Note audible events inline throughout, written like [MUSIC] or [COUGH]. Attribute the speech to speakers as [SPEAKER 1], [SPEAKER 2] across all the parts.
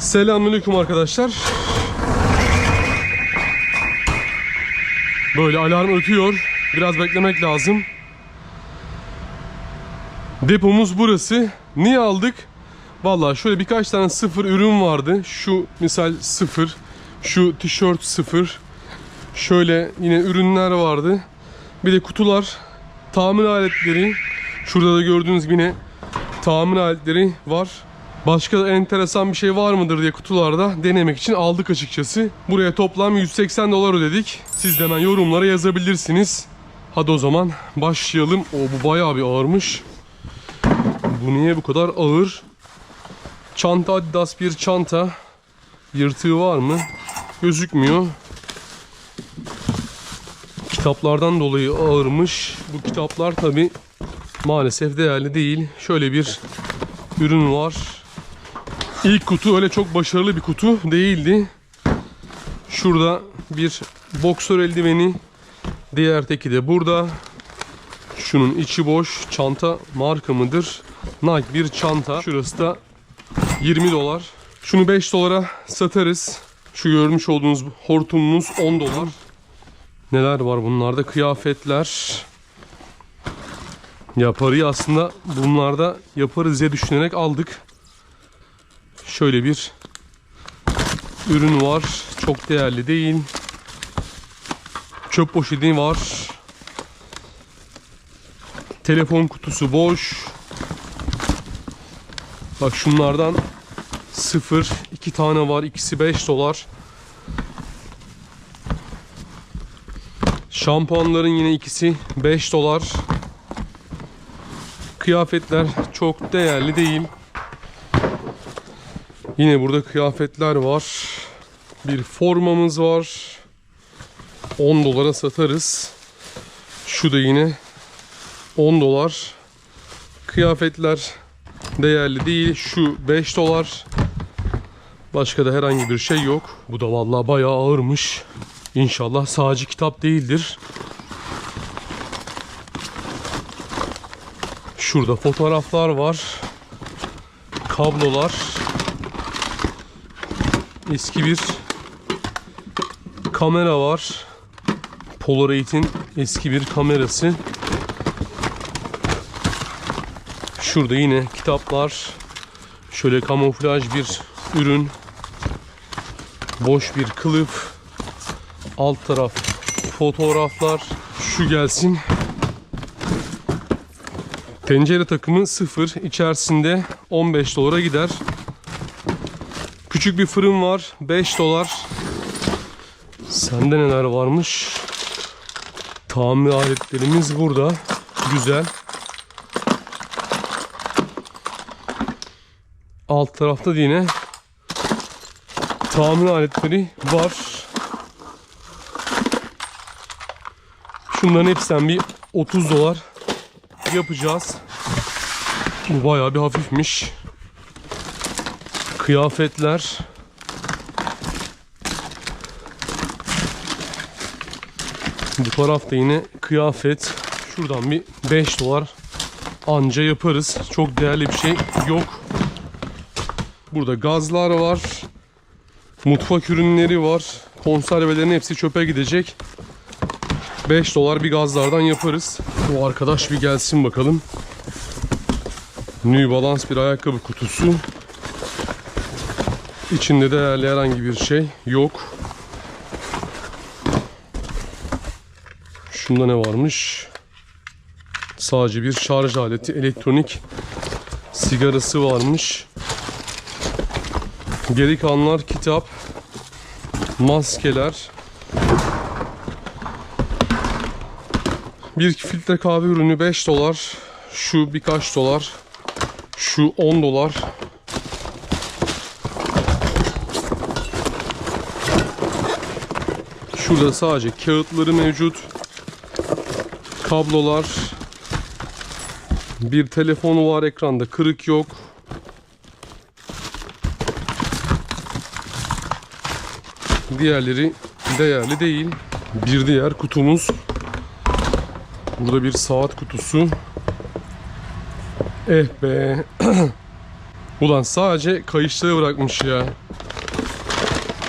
[SPEAKER 1] Selamünaleyküm arkadaşlar. Böyle alarm ötüyor. Biraz beklemek lazım. Depomuz burası. Niye aldık? Vallahi şöyle birkaç tane sıfır ürün vardı. Şu misal sıfır. Şu tişört sıfır. Şöyle yine ürünler vardı. Bir de kutular. Tamir aletleri. Şurada da gördüğünüz yine tamir aletleri var. Başka enteresan bir şey var mıdır diye kutularda denemek için aldık açıkçası. Buraya toplam 180 dolar ödedik. Siz de hemen yorumlara yazabilirsiniz. Hadi o zaman başlayalım. O bu bayağı bir ağırmış. Bu niye bu kadar ağır? Çanta Adidas bir çanta. Yırtığı var mı? Gözükmüyor. Kitaplardan dolayı ağırmış. Bu kitaplar tabi maalesef değerli değil. Şöyle bir ürün var. İlk kutu öyle çok başarılı bir kutu değildi. Şurada bir boksör eldiveni. Diğer teki de burada. Şunun içi boş. Çanta marka mıdır? Nike bir çanta. Şurası da 20 dolar. Şunu 5 dolara satarız. Şu görmüş olduğunuz hortumumuz 10 dolar. Neler var bunlarda? Kıyafetler. Yaparı aslında bunlarda yaparız diye düşünerek aldık. Şöyle bir ürün var. Çok değerli değil. Çöp poşeti var. Telefon kutusu boş. Bak şunlardan sıfır. iki tane var. İkisi 5 dolar. Şampuanların yine ikisi 5 dolar. Kıyafetler çok değerli değil. Yine burada kıyafetler var. Bir formamız var. 10 dolara satarız. Şu da yine 10 dolar. Kıyafetler değerli değil. Şu 5 dolar. Başka da herhangi bir şey yok. Bu da vallahi bayağı ağırmış. İnşallah sadece kitap değildir. Şurada fotoğraflar var. Kablolar. Eski bir kamera var. Polaroid'in eski bir kamerası. Şurada yine kitaplar. Şöyle kamuflaj bir ürün. Boş bir kılıf. Alt taraf fotoğraflar. Şu gelsin. Tencere takımı sıfır. İçerisinde 15 dolara gider. Küçük bir fırın var. 5 dolar. Sende neler varmış? Tamir aletlerimiz burada. Güzel. Alt tarafta da yine tamir aletleri var. Şunların hepsinden bir 30 dolar yapacağız. Bu bayağı bir hafifmiş. Kıyafetler. Bu tarafta yine kıyafet. Şuradan bir 5 dolar anca yaparız. Çok değerli bir şey yok. Burada gazlar var. Mutfak ürünleri var. Konservelerin hepsi çöpe gidecek. 5 dolar bir gazlardan yaparız. Bu arkadaş bir gelsin bakalım. New Balance bir ayakkabı kutusu. İçinde değerli herhangi bir şey yok. Şunda ne varmış? Sadece bir şarj aleti, elektronik sigarası varmış. Geri kalanlar kitap, maskeler, bir filtre kahve ürünü 5 dolar, şu birkaç dolar, şu 10 dolar. Şurada sadece kağıtları mevcut. Kablolar. Bir telefonu var ekranda kırık yok. Diğerleri değerli değil. Bir diğer kutumuz. Burada bir saat kutusu. Eh be. [CLEARS THROAT] Ulan sadece kayışları bırakmış ya.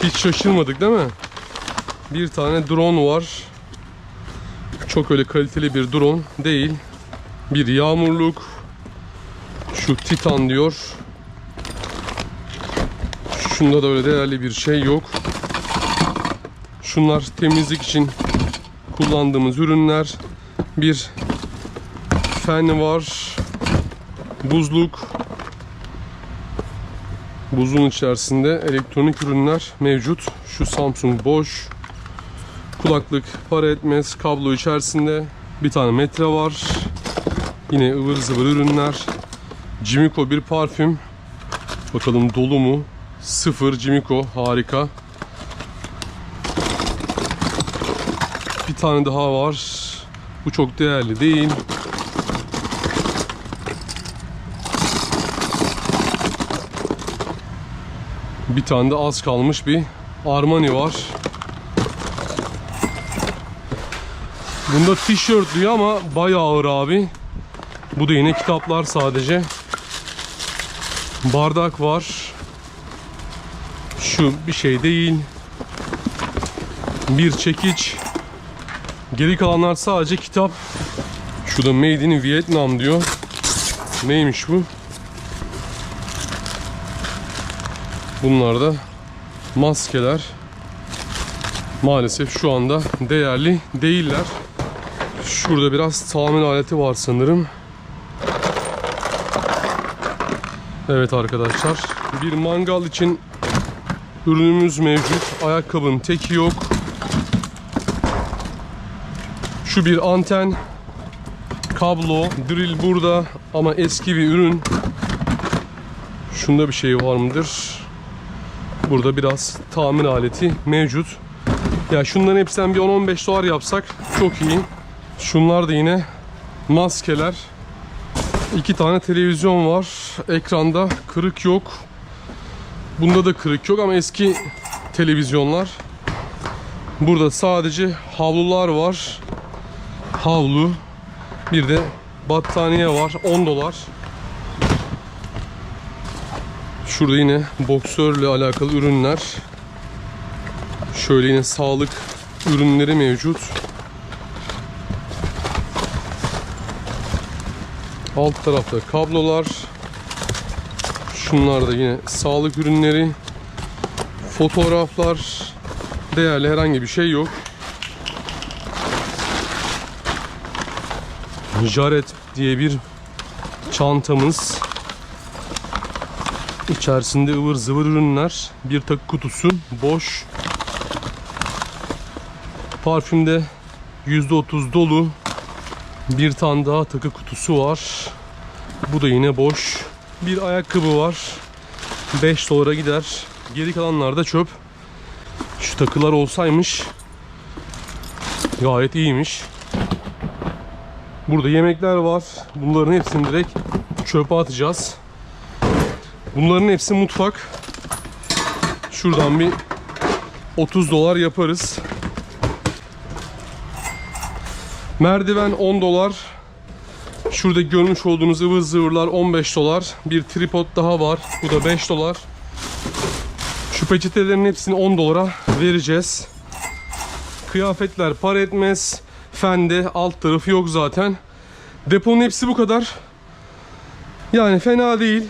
[SPEAKER 1] Hiç şaşırmadık değil mi? Bir tane drone var. Çok öyle kaliteli bir drone değil. Bir yağmurluk. Şu Titan diyor. Şunda da öyle değerli bir şey yok. Şunlar temizlik için kullandığımız ürünler. Bir fen var. Buzluk. Buzluğun içerisinde elektronik ürünler mevcut. Şu Samsung boş. Kulaklık para etmez. Kablo içerisinde. Bir tane metre var. Yine ıvır zıvır ürünler. Jimiko bir parfüm. Bakalım dolu mu? Sıfır Jimiko. Harika. Bir tane daha var. Bu çok değerli değil. Bir tane de az kalmış bir Armani var. Bunda tişört diyor ama bayağı ağır abi. Bu da yine kitaplar sadece. Bardak var. Şu bir şey değil. Bir çekiç. Geri kalanlar sadece kitap. Şurada Made in Vietnam diyor. Neymiş bu? Bunlar da maskeler. Maalesef şu anda değerli değiller. Şurada biraz tamir aleti var sanırım. Evet arkadaşlar. Bir mangal için ürünümüz mevcut. Ayakkabının teki yok. Şu bir anten. Kablo, drill burada ama eski bir ürün. Şunda bir şey var mıdır? Burada biraz tamir aleti mevcut. Ya şunların hepsinden bir 10-15 dolar yapsak çok iyi. Şunlar da yine maskeler. İki tane televizyon var. Ekranda kırık yok. Bunda da kırık yok ama eski televizyonlar. Burada sadece havlular var. Havlu. Bir de battaniye var. 10 dolar. Şurada yine boksörle alakalı ürünler. Şöyle yine sağlık ürünleri mevcut. Alt tarafta kablolar. Şunlar da yine sağlık ürünleri. Fotoğraflar. Değerli herhangi bir şey yok. Jaret diye bir çantamız. İçerisinde ıvır zıvır ürünler. Bir takı kutusu boş. Parfümde %30 dolu. Bir tane daha takı kutusu var. Bu da yine boş. Bir ayakkabı var. 5 dolara gider. Geri kalanlar da çöp. Şu takılar olsaymış gayet iyiymiş. Burada yemekler var. Bunların hepsini direkt çöpe atacağız. Bunların hepsi mutfak. Şuradan bir 30 dolar yaparız. Merdiven 10 dolar. Şurada görmüş olduğunuz ıvır zıvırlar 15 dolar. Bir tripod daha var. Bu da 5 dolar. Şu peçetelerin hepsini 10 dolara vereceğiz. Kıyafetler para etmez. Fende alt tarafı yok zaten. Deponun hepsi bu kadar. Yani fena değil.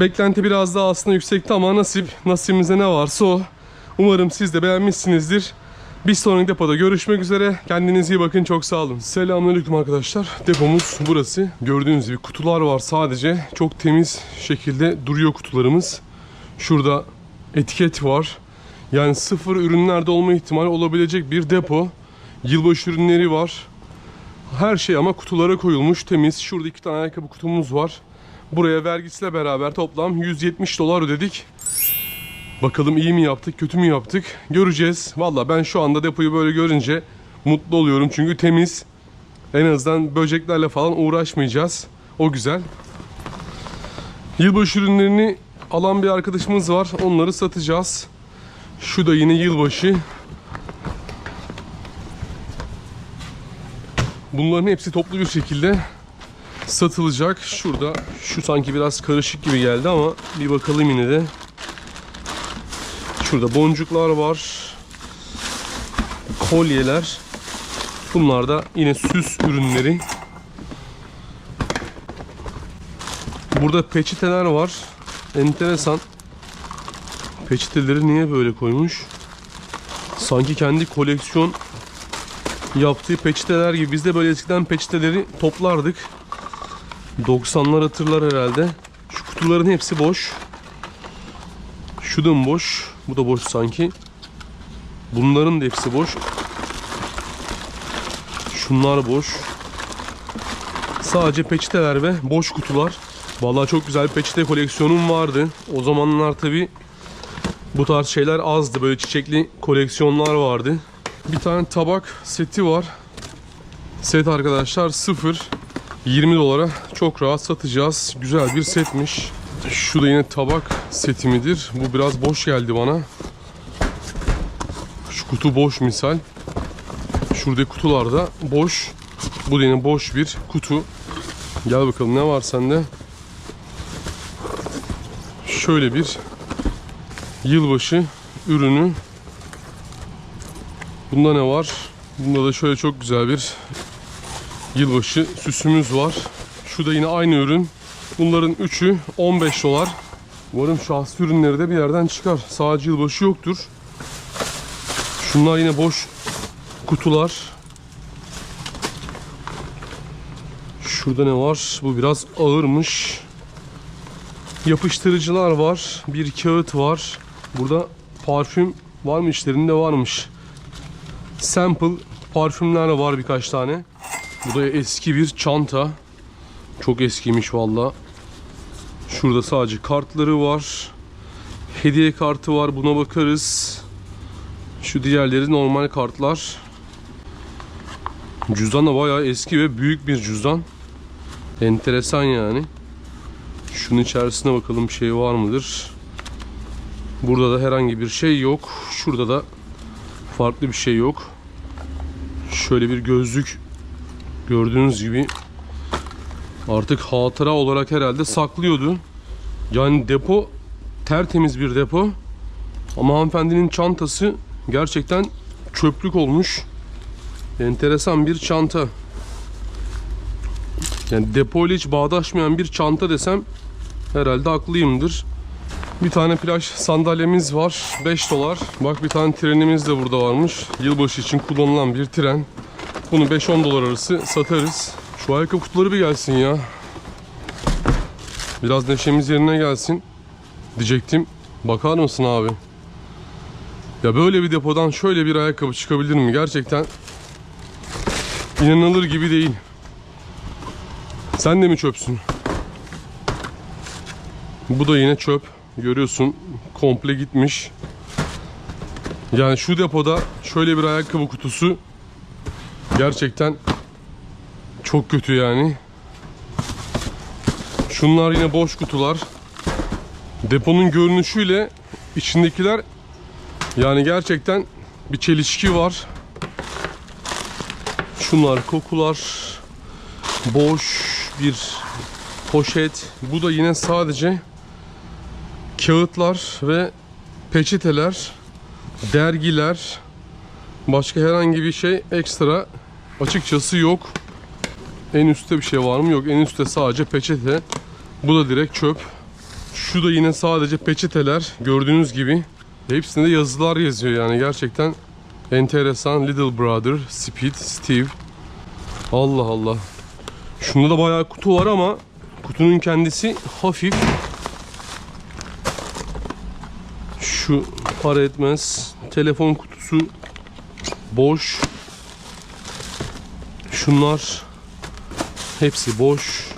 [SPEAKER 1] Beklenti biraz daha aslında yüksekti ama nasip, nasibimize ne varsa o. Umarım siz de beğenmişsinizdir. Bir sonraki depoda görüşmek üzere. Kendinize iyi bakın. Çok sağ olun. Selamünaleyküm arkadaşlar. Depomuz burası. Gördüğünüz gibi kutular var sadece. Çok temiz şekilde duruyor kutularımız. Şurada etiket var. Yani sıfır ürünlerde olma ihtimali olabilecek bir depo. Yılbaşı ürünleri var. Her şey ama kutulara koyulmuş temiz. Şurada iki tane ayakkabı kutumuz var. Buraya vergisiyle beraber toplam 170 dolar ödedik. Bakalım iyi mi yaptık, kötü mü yaptık? Göreceğiz. Valla ben şu anda depoyu böyle görünce mutlu oluyorum. Çünkü temiz. En azından böceklerle falan uğraşmayacağız. O güzel. Yılbaşı ürünlerini alan bir arkadaşımız var. Onları satacağız. Şu da yine yılbaşı. Bunların hepsi toplu bir şekilde satılacak. Şurada şu sanki biraz karışık gibi geldi ama bir bakalım yine de. Şurada boncuklar var. Kolyeler. Bunlar da yine süs ürünleri. Burada peçeteler var. Enteresan. Peçeteleri niye böyle koymuş? Sanki kendi koleksiyon yaptığı peçeteler gibi. Biz de böyle eskiden peçeteleri toplardık. 90'lar hatırlar herhalde. Şu kutuların hepsi boş. Şu da mı boş? Bu da boş sanki. Bunların da hepsi boş. Şunlar boş. Sadece peçeteler ve boş kutular. Vallahi çok güzel peçete koleksiyonum vardı. O zamanlar tabi bu tarz şeyler azdı. Böyle çiçekli koleksiyonlar vardı. Bir tane tabak seti var. Set arkadaşlar 0 20 dolara çok rahat satacağız. Güzel bir setmiş. Şu da yine tabak seti midir? Bu biraz boş geldi bana. Şu kutu boş misal. Şuradaki kutular da boş. Bu da yine boş bir kutu. Gel bakalım ne var sende? Şöyle bir yılbaşı ürünü. Bunda ne var? Bunda da şöyle çok güzel bir yılbaşı süsümüz var. Şu da yine aynı ürün. Bunların üçü 15 dolar. Umarım şahsi ürünleri de bir yerden çıkar. Sadece yılbaşı yoktur. Şunlar yine boş kutular. Şurada ne var? Bu biraz ağırmış. Yapıştırıcılar var. Bir kağıt var. Burada parfüm var mı? İşlerinde varmış. Sample parfümler var birkaç tane. Bu da eski bir çanta. Çok eskimiş valla. Şurada sadece kartları var. Hediye kartı var. Buna bakarız. Şu diğerleri normal kartlar. Cüzdan da bayağı eski ve büyük bir cüzdan. Enteresan yani. Şunun içerisine bakalım bir şey var mıdır? Burada da herhangi bir şey yok. Şurada da farklı bir şey yok. Şöyle bir gözlük gördüğünüz gibi artık hatıra olarak herhalde saklıyordu. Yani depo tertemiz bir depo. Ama hanımefendinin çantası gerçekten çöplük olmuş. Enteresan bir çanta. Yani depo ile hiç bağdaşmayan bir çanta desem herhalde haklıyımdır. Bir tane plaj sandalyemiz var. 5 dolar. Bak bir tane trenimiz de burada varmış. Yılbaşı için kullanılan bir tren. Bunu 5-10 dolar arası satarız. Şu ayakkabı kutuları bir gelsin ya. Biraz neşemiz yerine gelsin. Diyecektim. Bakar mısın abi? Ya böyle bir depodan şöyle bir ayakkabı çıkabilir mi? Gerçekten inanılır gibi değil. Sen de mi çöpsün? Bu da yine çöp. Görüyorsun komple gitmiş. Yani şu depoda şöyle bir ayakkabı kutusu gerçekten çok kötü yani. Şunlar yine boş kutular. Deponun görünüşüyle içindekiler yani gerçekten bir çelişki var. Şunlar kokular. Boş bir poşet. Bu da yine sadece kağıtlar ve peçeteler, dergiler. Başka herhangi bir şey ekstra açıkçası yok. En üstte bir şey var mı? Yok. En üstte sadece peçete. Bu da direkt çöp. Şu da yine sadece peçeteler. Gördüğünüz gibi. Hepsinde de yazılar yazıyor yani gerçekten enteresan. Little Brother, Speed, Steve. Allah Allah. Şunda da bayağı kutu var ama kutunun kendisi hafif. Şu para etmez. Telefon kutusu boş. Şunlar hepsi boş.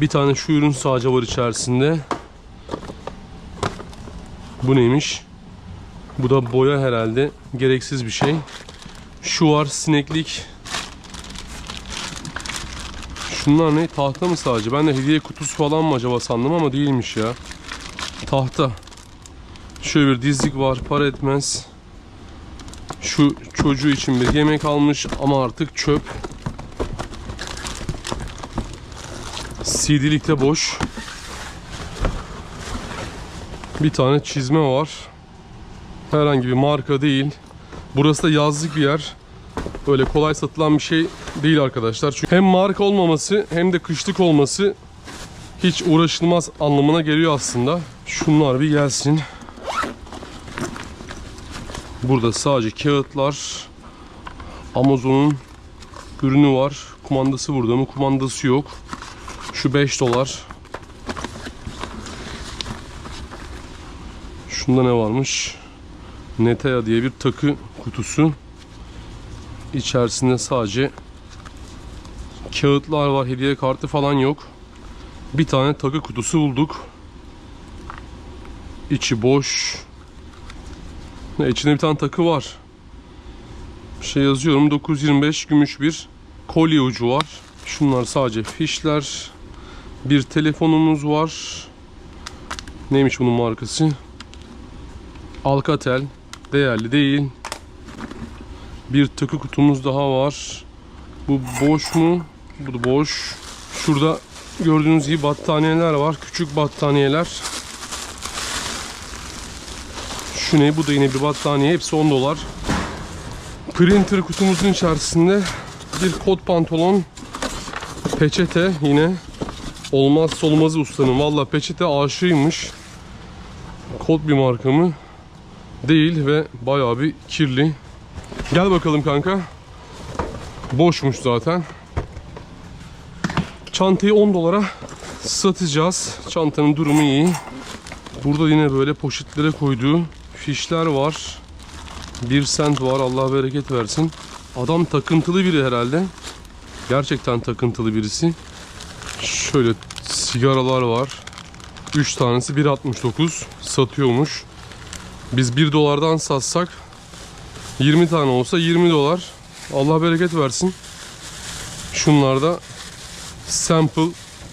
[SPEAKER 1] Bir tane şu ürün sadece var içerisinde. Bu neymiş? Bu da boya herhalde. Gereksiz bir şey. Şu var sineklik. Şunlar ne? Tahta mı sadece? Ben de hediye kutusu falan mı acaba sandım ama değilmiş ya. Tahta. Şöyle bir dizlik var. Para etmez. Şu çocuğu için bir yemek almış ama artık çöp. CD'lik de boş. Bir tane çizme var. Herhangi bir marka değil. Burası da yazlık bir yer. Böyle kolay satılan bir şey değil arkadaşlar. Çünkü hem marka olmaması hem de kışlık olması hiç uğraşılmaz anlamına geliyor aslında. Şunlar bir gelsin. Burada sadece kağıtlar. Amazon'un ürünü var. Kumandası burada mı? Kumandası yok. Şu 5 dolar. Şunda ne varmış? Netea diye bir takı kutusu. İçerisinde sadece kağıtlar var. Hediye kartı falan yok. Bir tane takı kutusu bulduk. İçi boş. Ne, bir tane takı var. Bir şey yazıyorum. 925 gümüş bir kolye ucu var. Şunlar sadece fişler. Bir telefonumuz var. Neymiş bunun markası? Alcatel. Değerli değil. Bir takı kutumuz daha var. Bu boş mu? Bu da boş. Şurada gördüğünüz gibi battaniyeler var. Küçük battaniyeler. Şu ne? Bu da yine bir battaniye. Hepsi 10 dolar. Printer kutumuzun içerisinde bir kot pantolon, peçete yine olmazsa olmazı ustanın. Valla peçete aşığıymış. Kot bir marka mı? Değil ve bayağı bir kirli. Gel bakalım kanka. Boşmuş zaten. Çantayı 10 dolara satacağız. Çantanın durumu iyi. Burada yine böyle poşetlere koyduğu fişler var. 1 sent var. Allah bereket versin. Adam takıntılı biri herhalde. Gerçekten takıntılı birisi. Şöyle sigaralar var. 3 tanesi 1.69 satıyormuş. Biz 1 dolardan satsak 20 tane olsa 20 dolar. Allah bereket versin. Şunlar da sample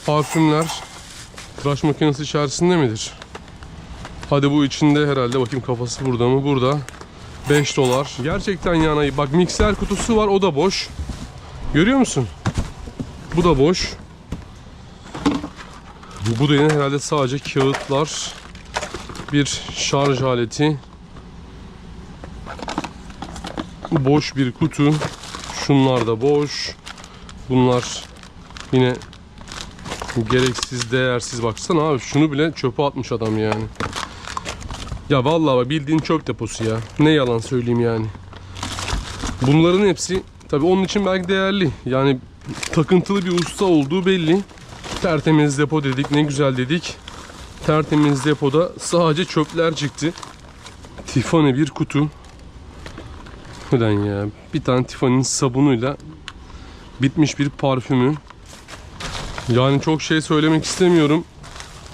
[SPEAKER 1] parfümler tıraş makinesi içerisinde midir? Hadi bu içinde herhalde bakayım kafası burada mı? Burada. 5 dolar. Gerçekten yani bak mikser kutusu var o da boş. Görüyor musun? Bu da boş. Bu da yine herhalde sadece kağıtlar. Bir şarj aleti. Boş bir kutu. Şunlar da boş. Bunlar yine gereksiz, değersiz. Baksana abi şunu bile çöpe atmış adam yani. Ya vallahi bildiğin çöp deposu ya. Ne yalan söyleyeyim yani. Bunların hepsi tabii onun için belki değerli. Yani takıntılı bir usta olduğu belli. Tertemiz depo dedik, ne güzel dedik. Tertemiz depoda sadece çöpler çıktı. Tiffany bir kutu. Ulan ya bir tane Tiffany'nin sabunuyla bitmiş bir parfümü. Yani çok şey söylemek istemiyorum.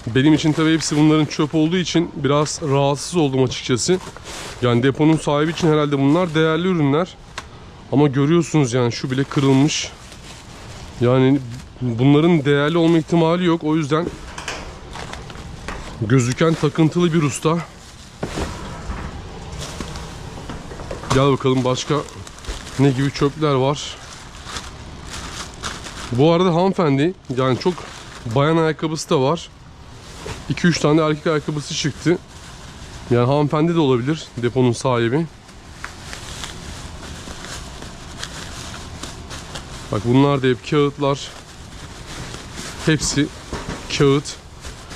[SPEAKER 1] Benim için tabii hepsi bunların çöp olduğu için biraz rahatsız oldum açıkçası. Yani deponun sahibi için herhalde bunlar değerli ürünler. Ama görüyorsunuz yani şu bile kırılmış. Yani bunların değerli olma ihtimali yok. O yüzden gözüken takıntılı bir usta. Gel bakalım başka ne gibi çöpler var. Bu arada hanımefendi yani çok bayan ayakkabısı da var. 2-3 tane erkek ayakkabısı çıktı. Yani hanımefendi de olabilir deponun sahibi. Bak bunlar da hep kağıtlar. Hepsi kağıt.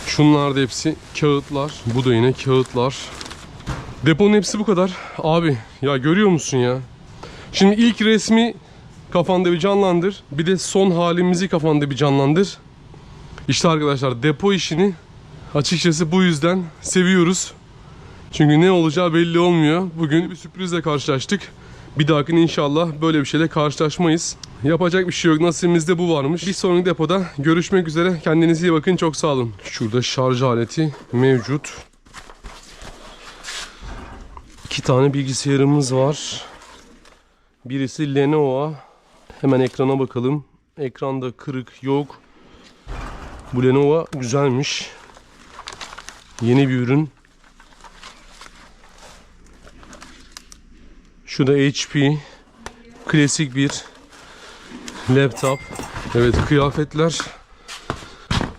[SPEAKER 1] Şunlar da hepsi kağıtlar. Bu da yine kağıtlar. Deponun hepsi bu kadar. Abi ya görüyor musun ya? Şimdi ilk resmi kafanda bir canlandır. Bir de son halimizi kafanda bir canlandır. İşte arkadaşlar depo işini açıkçası bu yüzden seviyoruz. Çünkü ne olacağı belli olmuyor. Bugün bir sürprizle karşılaştık. Bir dahakine inşallah böyle bir şeyle karşılaşmayız. Yapacak bir şey yok. Nasibimizde bu varmış. Bir sonraki depoda görüşmek üzere. Kendinize iyi bakın. Çok sağ olun. Şurada şarj aleti mevcut. İki tane bilgisayarımız var. Birisi Lenovo. Hemen ekrana bakalım. Ekranda kırık yok. Bu Lenovo güzelmiş. Yeni bir ürün. Şu da HP. Klasik bir laptop. Evet kıyafetler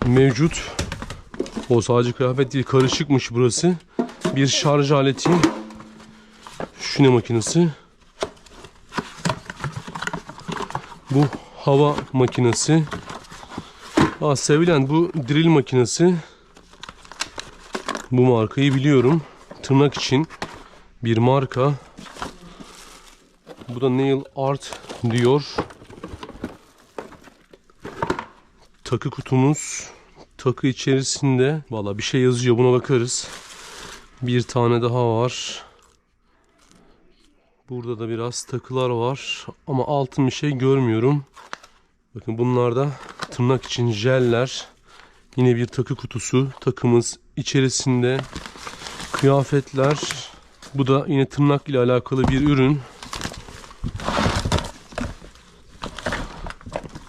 [SPEAKER 1] mevcut. O sadece kıyafet değil karışıkmış burası. Bir şarj aleti. Şu ne makinesi? Bu hava makinesi. Aa, sevilen bu drill makinesi. Bu markayı biliyorum. Tırnak için bir marka. Bu da Nail Art diyor. Takı kutumuz. Takı içerisinde valla bir şey yazıyor buna bakarız. Bir tane daha var. Burada da biraz takılar var ama altın bir şey görmüyorum. Bakın bunlar da tırnak için jeller. Yine bir takı kutusu. Takımız içerisinde kıyafetler. Bu da yine tırnak ile alakalı bir ürün.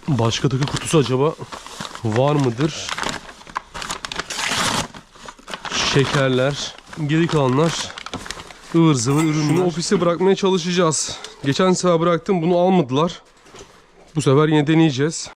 [SPEAKER 1] Başka takı kutusu acaba var mıdır? Şekerler, geri kalanlar ıvır zıvır ürünler. Şunu ofise bırakmaya çalışacağız. Geçen sefer bıraktım bunu almadılar. Bu sefer yine deneyeceğiz.